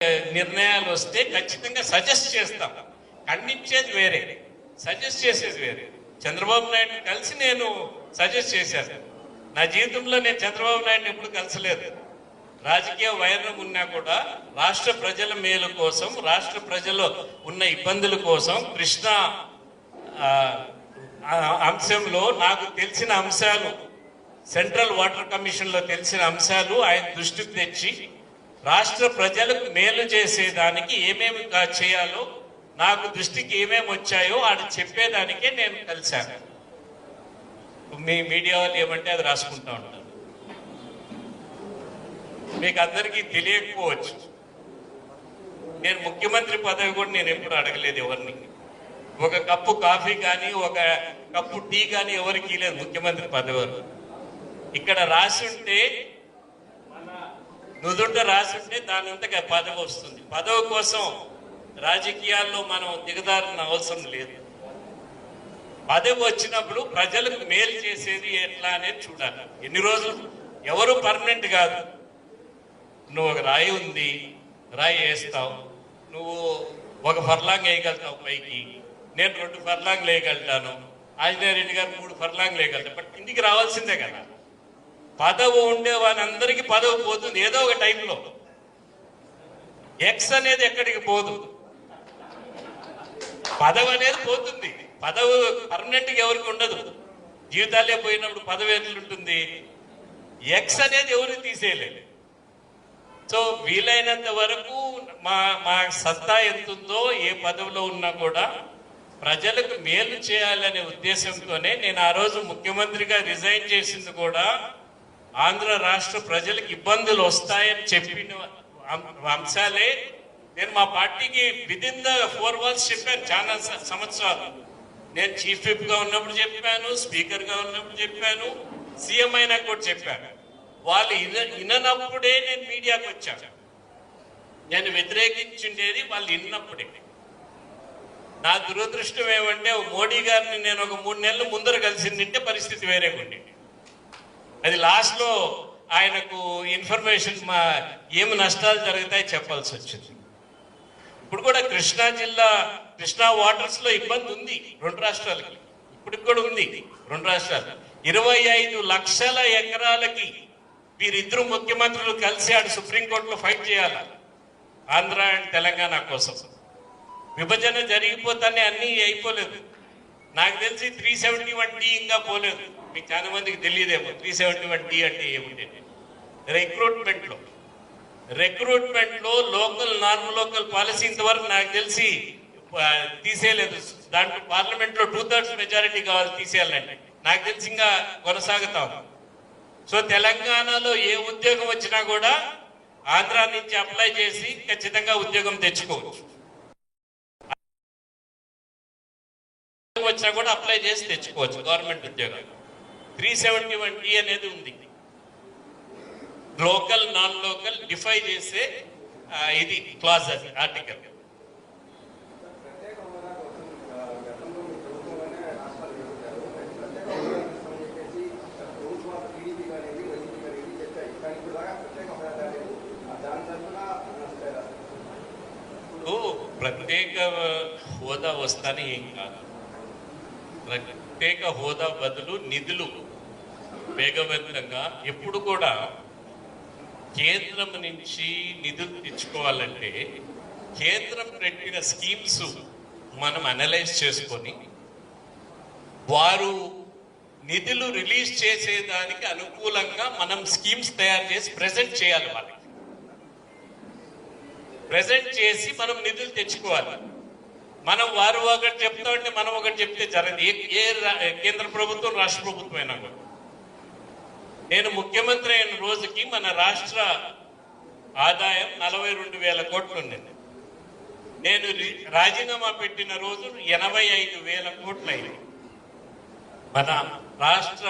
నిర్ణయాలు వస్తే ఖచ్చితంగా సజెస్ట్ చేస్తాం. ఖండించేది వేరే సజెస్ట్ చేసేది వేరే. చంద్రబాబు నాయుడు కలిసి నేను సజెస్ట్ చేశాను. నా జీవితంలో నేను చంద్రబాబు నాయుడుని ఎప్పుడు కలిసలేదు. రాజకీయ వైరం ఉన్నా కూడా రాష్ట్ర ప్రజల మేలు కోసం రాష్ట్ర ప్రజలు ఉన్న ఇబ్బందుల కోసం కృష్ణ అంశంలో నాకు తెలిసిన అంశాలు సెంట్రల్ వాటర్ కమిషన్లో తెలిసిన అంశాలు ఆయన దృష్టికి తెచ్చి రాష్ట్ర ప్రజలకు మేలు చేసేదానికి ఏమేమి చేయాలో నాకు దృష్టికి ఏమేమి వచ్చాయో అది చెప్పేదానికే నేను కలిశాను. మీ మీడియా వాళ్ళు ఏమంటే అది రాసుకుంటా ఉంటారు. మీకు అందరికీ తెలియకపోవచ్చు. నేను ముఖ్యమంత్రి పదవి కూడా నేను ఎప్పుడు అడగలేదు ఎవరిని. ఒక కప్పు కాఫీ కానీ ఒక కప్పు టీ కానీ ఎవరికి లేదు ముఖ్యమంత్రి పదవి ఇక్కడ రాసి ఉంటే నుదుట రాసుంటే దాని అంతగా పదవి వస్తుంది. పదవి కోసం రాజకీయాల్లో మనం దిగదారిన అవసరం లేదు. పదవి వచ్చినప్పుడు ప్రజలకు మేలు చేసేది ఎట్లా అనేది చూడాలి. ఎన్ని రోజులు? ఎవరు పర్మనెంట్ కాదు. నువ్వు ఒక రాయి ఉంది రాయి వేస్తావు. నువ్వు ఒక ఫర్లాంగ్ వేయగలుగుతావు పైకి. నేను రెండు ఫర్లాంగ్ వేయగలుగుతాను. ఆంజనేయ రెడ్డి గారు మూడు ఫర్లాంగ్ వేయగలుగుతాను బట్ ఇంటికి రావాల్సిందే కదా. పదవి ఉండే వాళ్ళందరికీ పదవి పోతుంది ఏదో ఒక టైంలో. ఎక్స్ అనేది ఎక్కడికి పోదు. పదవి అనేది పోతుంది. పదవి పర్మనెంట్గా ఎవరికి ఉండదు. జీవితాలే పోయినప్పుడు పదవి ఎట్లుంటుంది ఎక్స్ అనేది ఎవరు తీసేయలేదు. సో వీలైనంత వరకు మా మా సత్తా ఎంత ఉందో ఏ పదవిలో ఉన్నా కూడా ప్రజలకు మేలు చేయాలనే ఉద్దేశంతోనే నేను ఆ రోజు ముఖ్యమంత్రిగా రిజైన్ చేసింది కూడా ఆంధ్ర రాష్ట్ర ప్రజలకు ఇబ్బందులు వస్తాయని చెప్పిన అంశాలే నేను మా పార్టీకి విదిన్ ద ఫోర్ వాల్స్ చెప్పాను చాలా సంవత్సరాలు. నేను చీఫ్ విప్గా ఉన్నప్పుడు చెప్పాను స్పీకర్గా ఉన్నప్పుడు చెప్పాను సీఎం అయినా కూడా చెప్పాను. వాళ్ళు ఇన విననప్పుడే నేను మీడియాకి వచ్చాను. నేను వ్యతిరేకించిండేది వాళ్ళు విన్నప్పుడే నా దురదృష్టం ఏమంటే మోడీ గారిని నేను ఒక మూడు నెలలు ముందర కలిసిందంటే పరిస్థితి వేరే ఉండేది అది లాస్ట్లో ఆయనకు ఇన్ఫర్మేషన్ మా ఏమి నష్టాలు జరుగుతాయి చెప్పాల్సి వచ్చింది. ఇప్పుడు కూడా కృష్ణా జిల్లా కృష్ణా వాటర్స్లో ఇబ్బంది ఉంది రెండు రాష్ట్రాలకి. ఇప్పుడు కూడా ఉంది రెండు రాష్ట్రాలు. ఇరవై ఐదు లక్షల ఎకరాలకి వీరిద్దరు ముఖ్యమంత్రులు కలిసి ఆడు సుప్రీంకోర్టులో ఫైట్ చేయాలి? ఆంధ్ర అండ్ తెలంగాణ కోసం. విభజన జరిగిపోతానే అన్నీ అయిపోలేదు. నాకు తెలిసి త్రీ సెవెంటీ వన్ డి ఇంకా పోలేదు. మీకు చాలా మందికి తెలియదేమో. త్రీ సెవెంటీ వన్ డి అంటే ఏమిటి రిక్రూట్మెంట్లో రిక్రూట్మెంట్లో లోకల్ నాన్ లోకల్ పాలసీ ఇంతవరకు నాకు తెలిసి తీసేయలేదు. దాంట్లో పార్లమెంట్లో టూ థర్డ్స్ మెజారిటీ కావాలి తీసేయాలండి నాకు తెలిసి ఇంకా కొనసాగుతాం సో తెలంగాణలో ఏ ఉద్యోగం వచ్చినా కూడా ఆంధ్ర నుంచి అప్లై చేసి ఖచ్చితంగా ఉద్యోగం తెచ్చుకోవచ్చు. ఉద్యోగం వచ్చినా కూడా అప్లై చేసి తెచ్చుకోవచ్చు గవర్నమెంట్ ఉద్యోగాలు. త్రీ సెవెంటీ వన్ డి అనేది ఉంది. లోకల్ నాన్ లోకల్ డిఫై చేసే ఇది క్లాజ్ అది ఆర్టికల్ ప్రత్యేక హోదా వస్తానే ఏం కాదు. ప్రత్యేక హోదా బదులు నిధులు వేగవంతంగా ఎప్పుడు కూడా కేంద్రం నుంచి నిధులు తెచ్చుకోవాలంటే కేంద్రం పెట్టిన స్కీమ్స్ మనం అనలైజ్ చేసుకొని వారు నిధులు రిలీజ్ చేసేదానికి అనుకూలంగా మనం స్కీమ్స్ తయారు చేసి ప్రెజెంట్ చేయాలి వాళ్ళకి. ప్రెజెంట్ చేసి మనం నిధులు తెచ్చుకోవాలి. మనం వారు ఒకటి చెప్తా ఉంటే మనం ఒకటి చెప్తే జరగదు. ఏ ఏ కేంద్ర ప్రభుత్వం రాష్ట్ర ప్రభుత్వం అయినా కూడా. నేను ముఖ్యమంత్రి అయిన రోజుకి మన రాష్ట్ర ఆదాయం నలభై రెండు వేల కోట్లు ఉండింది. నేను రాజీనామా పెట్టిన రోజు ఎనభై ఐదు వేల కోట్లు అయింది మన రాష్ట్ర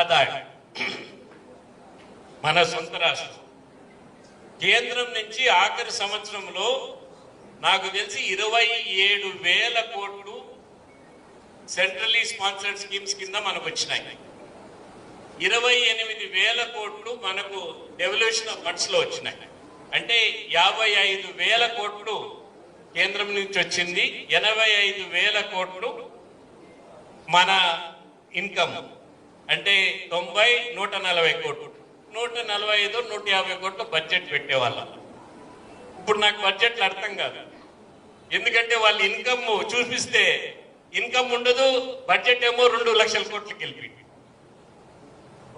ఆదాయం మన సొంత రాష్ట్రం. కేంద్రం నుంచి ఆఖరి సంవత్సరంలో నాకు తెలిసి ఇరవై ఏడు వేల కోట్లు సెంట్రలీ స్పాన్సర్డ్ స్కీమ్స్ కింద మనకు వచ్చినాయి. ఇరవై ఎనిమిది వేల కోట్లు మనకు డెవల్యూషన్ ఆఫ్ ఫండ్స్లో వచ్చినాయి. అంటే యాభై ఐదు వేల కోట్లు కేంద్రం నుంచి వచ్చింది. ఎనభై ఐదు వేల కోట్లు మన ఇన్కమ్ అంటే తొంభై నూట నలభై కోట్లు. నూట నలభై ఐదు నూట యాభై కోట్లు బడ్జెట్ పెట్టేవాళ్ళం. ఇప్పుడు నాకు బడ్జెట్లు అర్థం కాదు. ఎందుకంటే వాళ్ళ ఇన్కమ్ చూపిస్తే ఇన్కమ్ ఉండదు బడ్జెట్ ఏమో రెండు లక్షల కోట్లకి వెళ్ళిపోయింది.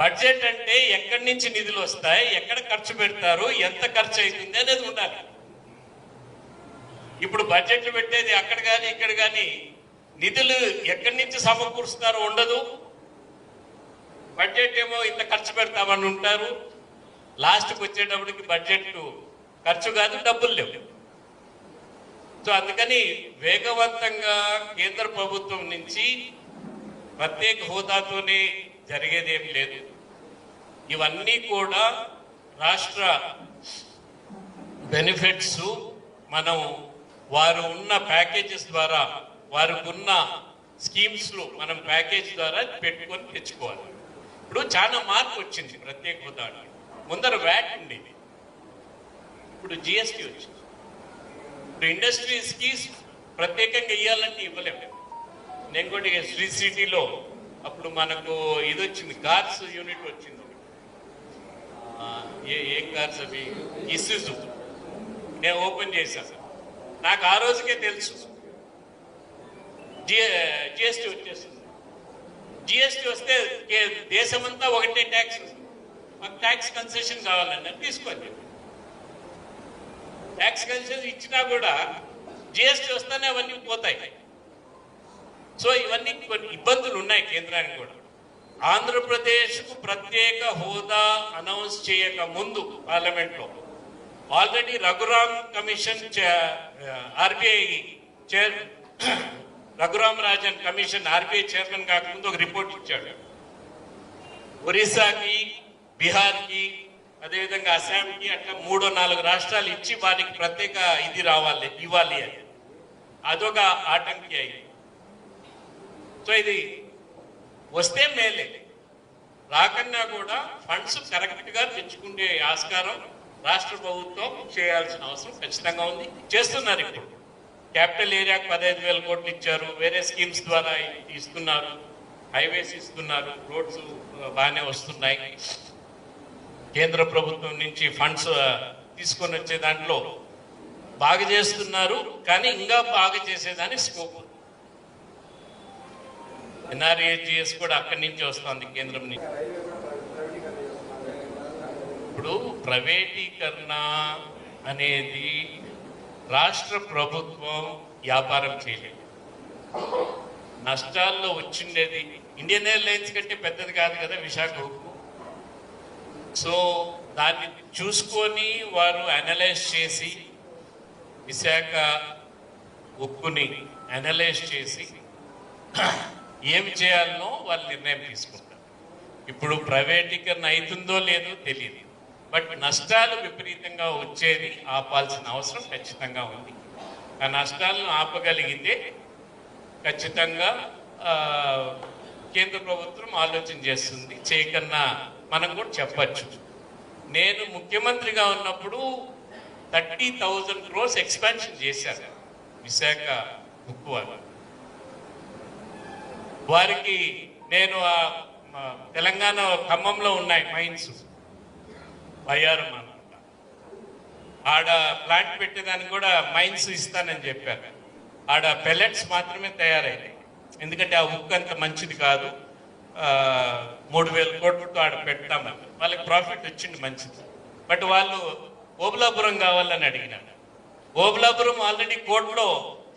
బడ్జెట్ అంటే ఎక్కడి నుంచి నిధులు వస్తాయి ఎక్కడ ఖర్చు పెడతారు ఎంత ఖర్చు అవుతుంది అనేది ఉండాలి. ఇప్పుడు బడ్జెట్లు పెట్టేది అక్కడ కానీ ఇక్కడ కానీ నిధులు ఎక్కడి నుంచి సమకూరుస్తారో ఉండదు. బడ్జెట్ ఏమో ఇంత ఖర్చు పెడతామని ఉంటారు. లాస్ట్కి వచ్చేటప్పటికి బడ్జెట్ ఖర్చు కాదు డబ్బులు లేవు. సో అందుకని వేగవంతంగా కేంద్ర ప్రభుత్వం నుంచి ప్రత్యేక హోదాతోనే జరిగేదేం లేదు. ఇవన్నీ కూడా రాష్ట్ర బెనిఫిట్స్ మనం వారు ఉన్న ప్యాకేజెస్ ద్వారా వారికి ఉన్న స్కీమ్స్లో మనం ప్యాకేజ్ ద్వారా పెట్టుకొని తెచ్చుకోవాలి. ఇప్పుడు చాలా మార్పు వచ్చింది ప్రత్యేక హోదాలో. ముందర వ్యాట్ ఉండేది. ఇప్పుడు జిఎస్టీ వచ్చింది. ఇప్పుడు ఇండస్ట్రీస్కి ప్రత్యేకంగా ఇవ్వాలంటే ఇవ్వలేము. నేను కూడా శ్రీ సిటీలో అప్పుడు మనకు ఇది వచ్చింది కార్స్ యూనిట్ వచ్చింది. ఒకటి. ఏ ఏ కార్స్ అవి? ఇస్యూజు నేను ఓపెన్ చేశాను నాకు ఆ రోజుకే తెలుసు. జిఎస్టీ వచ్చేస్తుంది జిఎస్టీ వస్తే దేశమంతా ఒకటే ట్యాక్స్. మాకు ట్యాక్స్ కన్సెషన్ కావాలండి తీసుకోండి. ట్యాక్స్ కన్సెషన్ ఇచ్చినా కూడా జిఎస్టీ వస్తేనే అవన్నీ పోతాయి. సో ఇవన్నీ కొన్ని ఇబ్బందులు ఉన్నాయి కేంద్రానికి కూడా. ఆంధ్రప్రదేశ్కు ప్రత్యేక హోదా అనౌన్స్ చేయక ముందు పార్లమెంట్లో. Already Raghuram commission RBI chair Raghuram Rajan commission RBI chairman కాకముందు ఒక రిపోర్ట్ ఇచ్చాడు. ఒరిస్సాకి బీహార్కి అదేవిధంగా అస్సాంకి అట్లా మూడో నాలుగు రాష్ట్రాలు ఇచ్చి వారికి ప్రత్యేక ఇది రావాలి ఇవ్వాలి అని. అదొక ఆటంకి అయింది. సో ఇది వస్తే మేలే. రాకన్నా కూడా ఫండ్స్ కరెక్ట్గా తెచ్చుకునే ఆస్కారం రాష్ట్ర ప్రభుత్వం చేయాల్సిన అవసరం ఖచ్చితంగా ఉంది. చేస్తున్నారు ఇప్పుడు. క్యాపిటల్ ఏరియాకు పదహైదు వేల కోట్లు ఇచ్చారు. వేరే స్కీమ్స్ ద్వారా ఇస్తున్నారు. హైవేస్ ఇస్తున్నారు. రోడ్స్ బాగానే వస్తున్నాయి. కేంద్ర ప్రభుత్వం నుంచి ఫండ్స్ తీసుకొని వచ్చే దాంట్లో బాగా చేస్తున్నారు. కానీ ఇంకా బాగా చేసేదానికి స్కోప్ ఉంది. ఎన్ఆర్ఏజిఎస్ కూడా అక్కడి నుంచి వస్తుంది కేంద్రం నుంచి. ఇప్పుడు ప్రైవేటీకరణ అనేది రాష్ట్ర ప్రభుత్వం వ్యాపారం చేయలేదు. నష్టాల్లో వచ్చిండేది ఇండియన్ ఎయిర్లైన్స్ కంటే పెద్దది కాదు కదా విశాఖ సో దాన్ని చూసుకొని వారు అనలైజ్ చేసి విశాఖ ఉక్కుని అనలైజ్ చేసి ఏమి చేయాలనో వాళ్ళు నిర్ణయం తీసుకుంటారు. ఇప్పుడు ప్రైవేటీకరణ అవుతుందో లేదో తెలియదు బట్ నష్టాలు విపరీతంగా వచ్చేది ఆపాల్సిన అవసరం ఖచ్చితంగా ఉంది. ఆ నష్టాలను ఆపగలిగితే ఖచ్చితంగా కేంద్ర ప్రభుత్వం ఆలోచన చేస్తుంది. చేయకన్నా మనం కూడా చెప్పచ్చు. నేను ముఖ్యమంత్రిగా ఉన్నప్పుడు థర్టీ థౌజండ్ క్రోర్స్ ఎక్స్పాన్షన్ చేశాను విశాఖ ఉక్కు వారికి నేను ఆ తెలంగాణ ఖమ్మంలో ఉన్నాయి మైన్స్. బయ్యారం అనమాట ఆడ ప్లాంట్ పెట్టేదానికి కూడా మైన్స్ ఇస్తానని చెప్పారు. ఆడ పెల్లెట్స్ మాత్రమే తయారైనాయి. ఎందుకంటే ఆ ఉక్కు అంత మంచిది కాదు. మూడు వేల కోట్లతో ఆడ పెడతామని వాళ్ళకి ప్రాఫిట్ వచ్చింది మంచిది. బట్ వాళ్ళు ఓబులాపురం కావాలని అడిగినాడు ఓబులాపురం ఆల్రెడీ కోర్టులో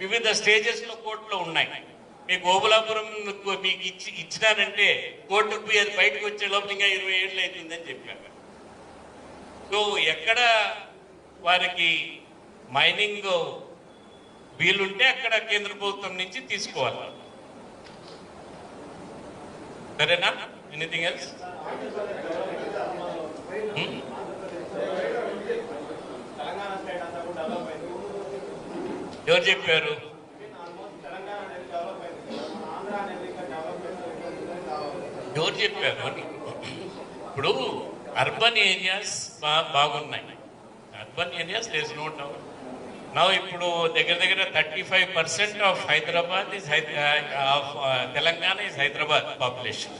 వివిధ స్టేజెస్లో కోర్టులో ఉన్నాయి. మీకు ఓబులాపురం మీకు ఇచ్చి ఇచ్చినారంటే కోర్టుకు పోయి అది బయటకు వచ్చే లోపల ఇంకా ఇరవై ఏళ్ళు అవుతుందని చెప్పారు సో ఎక్కడ వారికి మైనింగ్ వీలుంటే అక్కడ కేంద్ర ప్రభుత్వం నుంచి తీసుకోవాలి. సరేనా? Anything else hmm? ఎవరు చెప్పారు? ఎవరు చెప్పారు అని. ఇప్పుడు అర్బన్ ఏరియాస్ బా బాగున్నాయి. Urban areas does no doubt నా ఇప్పుడు దగ్గర దగ్గర thirty five percent of Hyderabad is of Telangana is Hyderabad population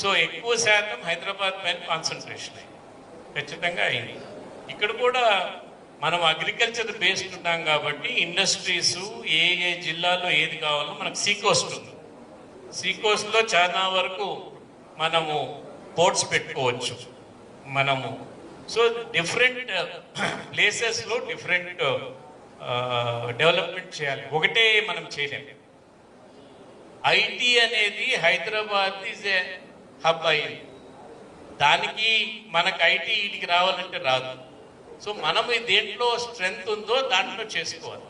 so ఎక్కువ శాతం హైదరాబాద్ పైన కాన్సన్ట్రేషన్ అయింది. ఖచ్చితంగా అయింది. ఇక్కడ కూడా మనం అగ్రికల్చర్ బేస్డ్ ఉన్నాం కాబట్టి ఇండస్ట్రీస్ ఏ ఏ జిల్లాలో ఏది కావాలో మనకు సీక్ వస్తుంది సీకోస్లో చాలా వరకు మనము పోర్ట్స్ పెట్టుకోవచ్చు. మనము. సో డిఫరెంట్ ప్లేసెస్లో డిఫరెంట్ డెవలప్మెంట్ చేయాలి. ఒకటే మనం చేయలేము ఐటీ అనేది హైదరాబాద్ ఈజ్ ఏ హబ్ అయింది దానికి మనకు ఐటీ వీటికి రావాలంటే రాదు. సో మనం దేంట్లో స్ట్రెంగ్త్ ఉందో దాంట్లో చేసుకోవాలి.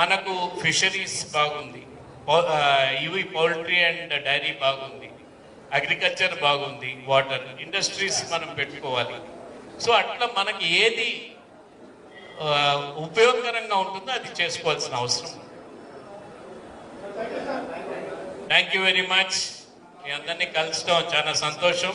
మనకు ఫిషరీస్ బాగుంది. ఇవి పౌల్ట్రీ అండ్ డైరీ బాగుంది. అగ్రికల్చర్ బాగుంది వాటర్ ఇండస్ట్రీస్ మనం పెట్టుకోవాలి. సో అట్లా మనకి ఏది ఉపయోగకరంగా ఉంటుందో అది చేసుకోవాల్సిన అవసరం. థ్యాంక్ యూ వెరీ మచ్ మీ అందరినీ కలుసుకోవడం చాలా సంతోషం.